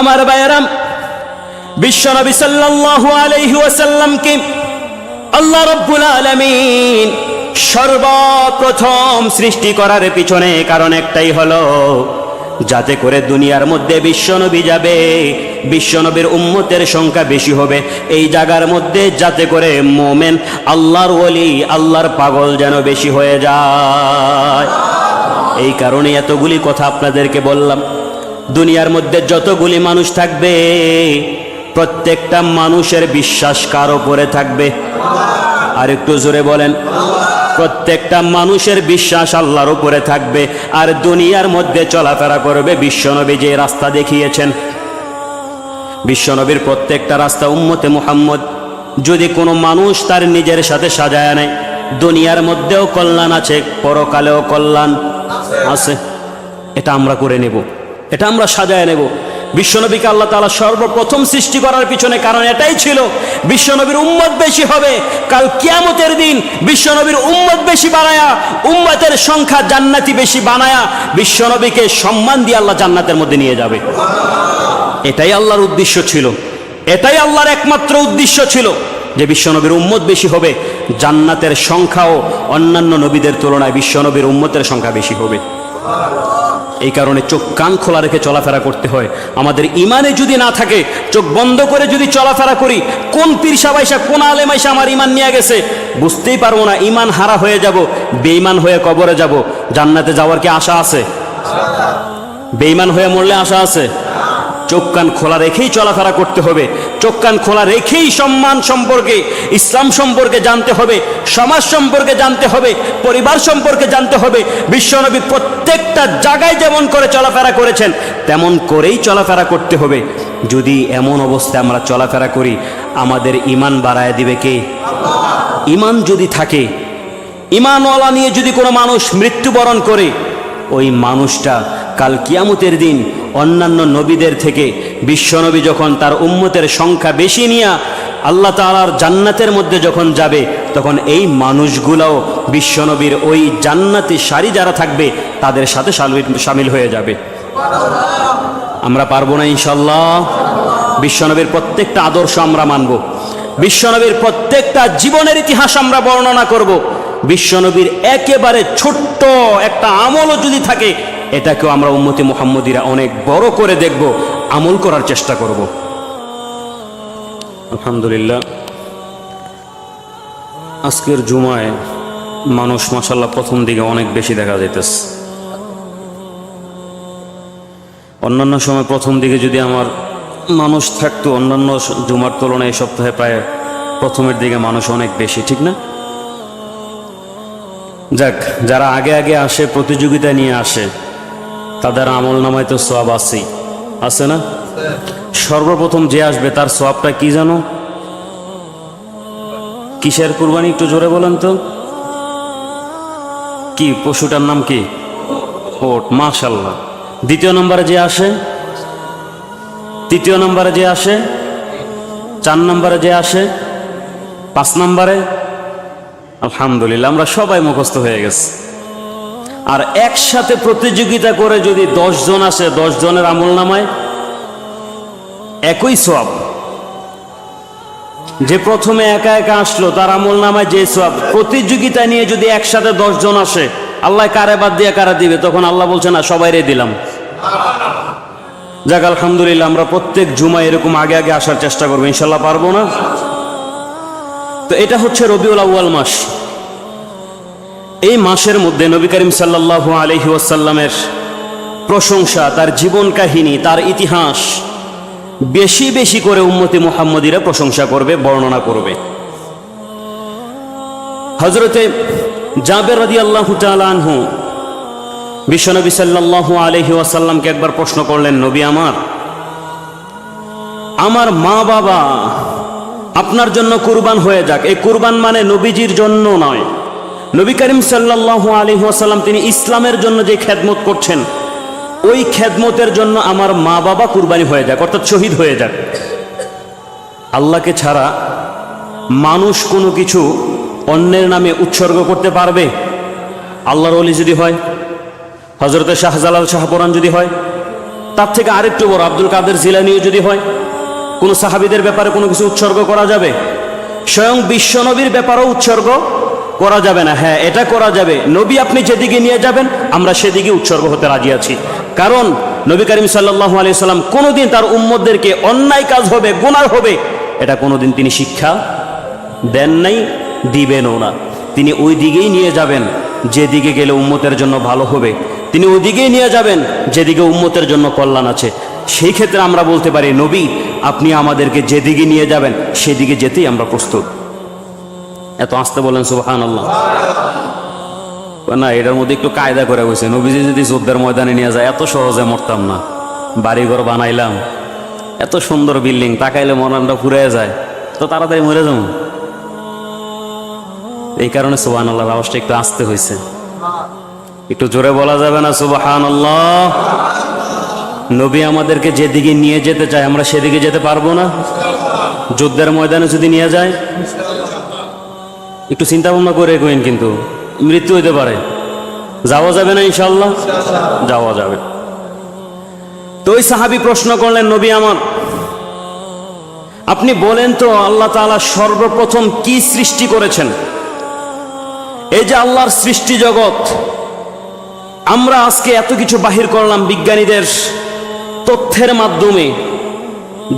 আমার বায়রাম বিশ্বনবী সাল্লাল্লাহু আলাইহি ওয়াসাল্লামকে আল্লাহ রব্বুল আলামিন সর্বপ্রথম সৃষ্টি করার পিছনে কারণ একটাই হলো, যাতে করে দুনিয়ার মধ্যে বিশ্বনবী যাবে, বিশ্বনবীর উম্মতের সংখ্যা বেশি হবে। এই জায়গার মধ্যে যাতে করে মোমেন আল্লাহর ওলি, আল্লাহর পাগল যেন বেশি হয়ে যায়। এই কারণে এতগুলি কথা আপনাদেরকে বললাম। দুনিয়ার মধ্যে যতগুলি মানুষ থাকবে, প্রত্যেকটা মানুষের বিশ্বাস কার ওপরে থাকবে? আর একটু জোরে বলেন, প্রত্যেকটা মানুষের বিশ্বাস আল্লাহর উপরে থাকবে। আর দুনিয়ার মধ্যে চলাফেরা করবে বিশ্বনবী যে রাস্তা দেখিয়েছেন। বিশ্বনবীর প্রত্যেকটা রাস্তা উম্মতে মুহাম্মদ। যদি কোনো মানুষ তার নিজের সাথে সাজায় নেয়, দুনিয়ার মধ্যেও কল্যাণ আছে, পরকালেও কল্যাণ আছে। এটা আমরা করে নেব। এটা আমরা সাজায় নেব। বিশ্বনবীকে আল্লাহ তালা সর্বপ্রথম সৃষ্টি করার পিছনে কারণ এটাই ছিল, বিশ্বনবীর উম্মত বেশি হবে। কাল কিয়ামতের দিন বিশ্বনবীর উম্মত বেশি বানায়া, উম্মতের সংখ্যা জান্নাতি বেশি বানায়া বিশ্বনবীকে সম্মান দিয়ে আল্লাহ জান্নাতের মধ্যে নিয়ে যাবে। এটাই আল্লাহর উদ্দেশ্য ছিল। এটাই আল্লাহর একমাত্র উদ্দেশ্য ছিল যে বিশ্বনবীর উম্মত বেশি হবে, জান্নাতের সংখ্যাও অন্যান্য নবীদের তুলনায় বিশ্বনবীর উম্মতের সংখ্যা বেশি হবে। এই কারণে চোখ কান খোলা রেখে চলাফেরা করতে হয়। আমাদের ইমানে যদি না থাকে, চোখ বন্ধ করে যদি চলাফেরা করি, কোন বাইসা কোন আলেমাইসা আমার ইমান নিয়ে গেছে? বুঝতেই পারব না ইমান হারা হয়ে যাব বেইমান হয়ে কবরে যাব। জান্নাতে যাওয়ার কি আশা আছে? বেঈমান হয়ে মরলে আশা আছে? চোখ কান খোলা রেখেই চলাফেরা করতে হবে। চোখ কান খোলা রেখেই সম্মান সম্পর্কে, ইসলাম সম্পর্কে জানতে হবে, সমাজ সম্পর্কে জানতে হবে, পরিবার সম্পর্কে জানতে হবে। বিশ্বনবী প্রত্যেকটা জায়গায় যেমন করে চলাফেরা করেছেন, তেমন করেই চলাফেরা করতে হবে। যদি এমন অবস্থায় আমরা চলাফেরা করি, আমাদের ইমান বাড়ায় দিবে কে? ইমান যদি থাকে ইমানওয়ালা নিয়ে যদি কোনো মানুষ মৃত্যুবরণ করে, ওই মানুষটা কাল কিয়ামতের দিন অন্যান্য নবীদের থেকে বিশ্বনবী যখন তার উম্মতের সংখ্যা বেশি নিয়ে আল্লাহ তাআলার জান্নাতের মধ্যে যখন যাবে, তখন এই মানুষগুলোও বিশ্বনবীর ওই জান্নাতি সারি যারা থাকবে, তাদের সাথে সামিল হয়ে যাবে। আমরা পারব না ইনশাল্লাহ বিশ্বনবীর প্রত্যেকটা আদর্শ আমরা মানব। বিশ্বনবীর প্রত্যেকটা জীবনের ইতিহাস আমরা বর্ণনা করব। বিশ্বনবীর একেবারে ছোট্ট একটা আমলও যদি থাকে এটাকেও আমরা উম্মতি মোহাম্মদীরা অনেক বড় করে দেখব, আমল করার চেষ্টা করব। আলহামদুলিল্লাহ, আজকের জুমায় মানুষ মাসাল্লাহ প্রথম দিকে অনেক বেশি দেখা যাইতেছে। অন্যান্য সময় প্রথম দিকে যদি আমার মানুষ থাকতো, অন্যান্য জুমার তুলনায় এই সপ্তাহে প্রায় প্রথমের দিকে মানুষ অনেক বেশি, ঠিক না? যাক, যারা আগে আগে আসে, প্রতিযোগিতা নিয়ে আসে তাদের আমল নামায় তো সব আছেই। আছে না? সর্বপ্রথম যে আসবে তার সবটা কি জানো? কিসের কুরবানি একটু জোরে বলেন তো। কি, পশুটার নাম কি? ওট মাশাল্লাহ দ্বিতীয় নম্বরে যে আসে? তৃতীয় নম্বরে যে আসে? চার নম্বরে যে আসে? পাঁচ নম্বরে? আলহামদুলিল্লাহ, আমরা সবাই মুখস্থ হয়ে গেছে। আর একসাথে প্রতিযোগিতা করে যদি দশ জন আসে দশ জনের আমল নামায়, একই সব যে প্রথমে একা একা আসলো, তার আমল নামায় যে সব প্রতিযোগিতা নিয়ে যদি একসাথে দশ জন আসে, আল্লাহ কারে বাদ দিয়ে কারা দিবে? তখন আল্লাহ বলছে, না, সবাইরে দিলাম। যাক, আলহামদুলিল্লাহ, আমরা প্রত্যেক জুমায় এরকম আগে আগে আসার চেষ্টা করব। ইনশাল্লাহ পারব না। তো এটা হচ্ছে রবিউল আউয়াল মাস। এই মাসের মধ্যে নবী করিম সাল্লাল্লাহু আলহি ওয়াসাল্লামের প্রশংসা, তার জীবন কাহিনী, তার ইতিহাস বেশি বেশি করে উম্মতি মুহাম্মদীরা প্রশংসা করবে, বর্ণনা করবে। হজরতে জাবের রাদি আল্লাহ আনহু বিশ্বনবী সাল্লাল্লাহু আলহি ওয়াসাল্লামকে একবার প্রশ্ন করলেন, নবী আমার আমার মা বাবা আপনার জন্য কুরবান হয়ে যাক। এই কুরবান মানে নবীজির জন্য নয়। নবী করিম সাল্লাল্লাহু আলী ওয়াসাল্লাম তিনি ইসলামের জন্য যে খেদমত করছেন, ওই খেদমতের জন্য আমার মা বাবা কুরবানি হয়ে যাক, অর্থাৎ শহীদ হয়ে যাক। আল্লাহকে ছাড়া মানুষ কোনো কিছু অন্যের নামে উৎসর্গ করতে পারবে? আল্লাহর অলি যদি হয় হজরতে শাহজালাল শাহপরান যদি হয়, তার থেকে আরেকটু বড় আব্দুল কাদের জিলানিও যদি হয়, কোনো সাহাবিদের ব্যাপারে কোনো কিছু উৎসর্গ করা যাবে? স্বয়ং বিশ্বনবীর ব্যাপারেও উৎসর্গ করা যাবে না। হ্যাঁ এটা করা যাবে। নবী আপনি যেদিকে নিয়ে যাবেন, আমরা সেদিকে উৎসর্গ হতে রাজি আছি। কারণ নবী করিম সাল্লাহ আলি সাল্লাম কোনোদিন তার উম্মদদেরকে অন্যায় কাজ হবে গুনার হবে, এটা কোনোদিন তিনি শিক্ষা দেন নাই, দিবেনও না। তিনি ওই দিকেই নিয়ে যাবেন, যেদিকে গেলে উম্মতের জন্য ভালো হবে। তিনি ওই দিকেই নিয়ে যাবেন, যেদিকে উম্মতের জন্য কল্যাণ আছে। সেই ক্ষেত্রে আমরা বলতে পারি, নবী, আপনি আমাদেরকে যেদিকে নিয়ে যাবেন, সেদিকে যেতেই আমরা প্রস্তুত। এত আসতে বলেন সুবাহান আল্লাহ না, এটার মধ্যে একটু কায়দা করে বসে নবীজি যদি যুদ্ধের ময়দানে নিয়ে যায়, এত সহজে মরতাম না। বাড়িঘর বানাইলাম, এত সুন্দর বিল্ডিং, তাকাইলে মরানটা ফুরে যায়। তো তাড়াতাড়ি মরে যাব? এই কারণে সুবাহান আল্লাহর আওয়াজটা একটু আসতে হয়েছে একটু জোরে বলা যাবে না সুবাহান আল্লাহ নবী আমাদেরকে যেদিকে নিয়ে যেতে চায়, আমরা সেদিকে যেতে পারব না? যুদ্ধের ময়দানে যদি নিয়ে যায় একটু চিন্তা ভাবনা করে কইন কিন্তু, মৃত্যু হইতে পারে। যাওয়া যাবে না ইনশাল্লাহ যাওয়া যাবে। তো ওই সাহাবি প্রশ্ন করলেন, নবী আমার, আপনি বলেন তো আল্লাহ তাআলা সর্বপ্রথম কি সৃষ্টি করেছেন? এই যে আল্লাহর সৃষ্টি জগৎ, আমরা আজকে এত কিছু বাহির করলাম বিজ্ঞানীদের তথ্যের মাধ্যমে।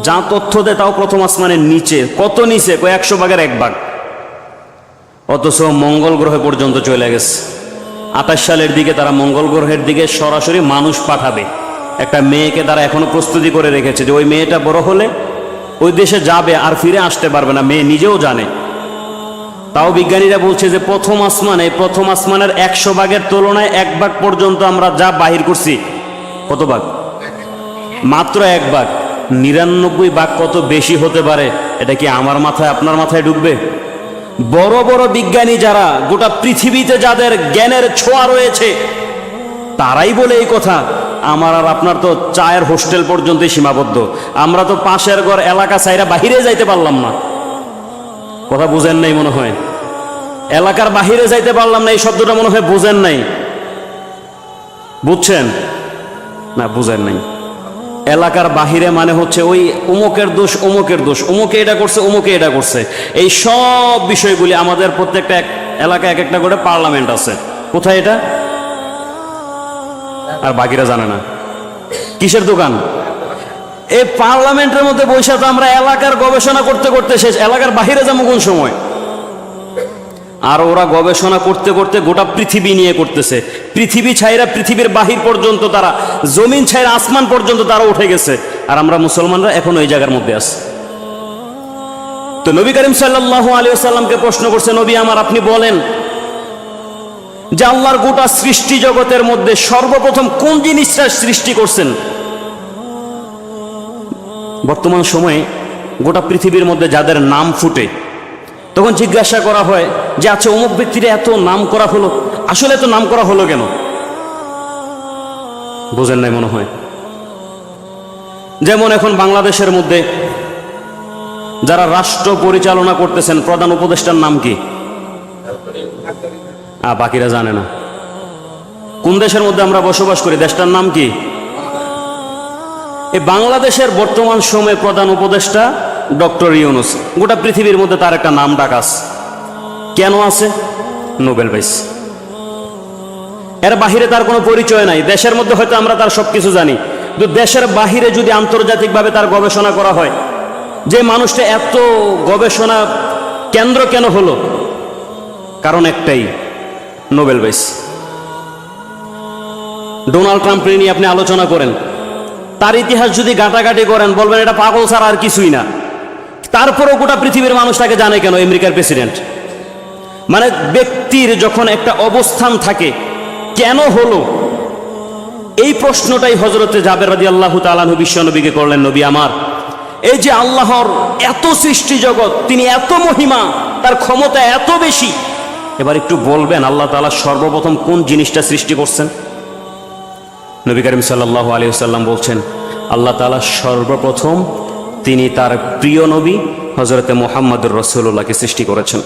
যা তথ্য দেয় তাও প্রথম আসমানের নিচে, কত নিচে? কয়েকশো ভাগের এক ভাগ। অথচ মঙ্গল গ্রহে পর্যন্ত চলে গেছে। আঠাশ সালের দিকে তারা মঙ্গল গ্রহের দিকে সরাসরি মানুষ পাঠাবে। একটা মেয়েকে তারা এখনও প্রস্তুতি করে রেখেছে যে ওই মেয়েটা বড় হলে ওই দেশে যাবে আর ফিরে আসতে পারবে না, মেয়ে নিজেও জানে। তাও বিজ্ঞানীরা বলছে যে প্রথম আসমানে, প্রথম আসমানের একশো ভাগের তুলনায় এক ভাগ পর্যন্ত আমরা যা বাহির করছি, কত ভাগ? মাত্র এক ভাগ। নিরানব্বই ভাগ কত বেশি হতে পারে, এটা কি আমার মাথায়, আপনার মাথায় ঢুকবে? বড় বড় বিজ্ঞানী যারা গোটা পৃথিবীতে যাদের জ্ঞানের ছোঁয়া রয়েছে, তারাই বলে এই কথা, আমার আর আপনার তো চায়ের হোস্টেল পর্যন্তই সীমাবদ্ধ। আমরা তো পাশের ঘর এলাকা চাইরা বাহিরে যাইতে পারলাম না। কথা বুঝেন নাই মনে হয়? এলাকার বাহিরে যাইতে পারলাম না, এই শব্দটা মনে হয় বুঝেন নাই। বুঝছেন? না, বুঝেন নাই। এলাকার বাহিরে মানে হচ্ছে ওই অমুকের দোষ অমুকের দোষ। অমুকে এটা করছে অমুকে এটা করছে। এই সব বিষয়গুলি আমাদের প্রত্যেকটা এক এলাকায় এক একটা করে পার্লামেন্ট আছে। কোথায় এটা? আর বাকিরা জানে না। কিসের দোকান? এই পার্লামেন্টের মধ্যে তো আমরা এলাকার গবেষণা করতে করতে শেষ। এলাকার বাহিরে যাব কোন সময়? আর ওরা গবেষণা করতে করতে গোটা পৃথিবী নিয়ে করতেছে। পৃথিবী ছাইরা পৃথিবীর বাহির পর্যন্ত তারা, জমিন ছাইরা আসমান পর্যন্ত তারা উঠে গেছে। আর আমরা মুসলমানরা এখন ওই জায়গার মধ্যে আছি। তো নবী করিম সাল্লাল্লাহু আলাইহি সাল্লামকে প্রশ্ন করছে, নবী, আমার আপনি বলেন যে আল্লাহর গোটা সৃষ্টি জগতের মধ্যে সর্বপ্রথম কোন জিনিসটা সৃষ্টি করছেন? বর্তমান সময়ে গোটা পৃথিবীর মধ্যে যাদের নাম ফুটে তখন জিজ্ঞাসা করা হয় যে আচ্ছা অমুক ব্যক্তিরা এত নাম করা হলো, আসলে এত নাম করা হলো কেন? বোঝেন নাই মনে হয়। যেমন এখন বাংলাদেশের মধ্যে যারা রাষ্ট্র পরিচালনা করতেছেন, প্রধান উপদেষ্টার নাম কি? বাকিরা জানে না। কোন দেশের মধ্যে আমরা বসবাস করি, দেশটার নাম কি? এই বাংলাদেশের বর্তমান সময়ে প্রধান উপদেষ্টা ডক্টর ইউনুস, গোটা পৃথিবীর মধ্যে তার একটা নাম ডাক আছে। কেন আছে? নোবেল প্রাইজ এর বাহিরে তার কোনো পরিচয় নাই। দেশের মধ্যে হয়তো আমরা তার সব কিছু জানি। কিন্তু দেশের বাহিরে যদি আন্তর্জাতিকভাবে তার গবেষণা করা হয়, যে মানুষটা এত গবেষণা কেন্দ্র কেন হলো? কারণ একটাই, নোবেল প্রাইজ ডোনাল্ড ট্রাম্পকে নিয়ে আপনি আলোচনা করেন। তার ইতিহাস যদি গাটাগাটি করেন, বলবেন এটা পাগল ছাড়া আর কিছুই না। তারপরেও গোটা পৃথিবীর মানুষ তাকে জানে কেন আমেরিকার প্রেসিডেন্ট? মানে ব্যক্তির যখন একটা অবস্থান থাকে, কেন হলো? এই প্রশ্নটাই হজরতে জাবের রাজি আল্লাহ তালানু বিশ্বনবীকে করলেন, নবী আমার, এই যে আল্লাহর এত সৃষ্টি জগৎ, তিনি এত মহিমা, তার ক্ষমতা এত বেশি, এবার একটু বলবেন আল্লাহ তাআলা সর্বপ্রথম কোন জিনিসটা সৃষ্টি করছেন? নবী করিম সাল্লাহ আলী সাল্লাম বলছেন, আল্লাহ তাআলা সর্বপ্রথম তিনি তার প্রিয় নবী হজরতে মোহাম্মদুর রসুল্লাহকে সৃষ্টি করেছেন।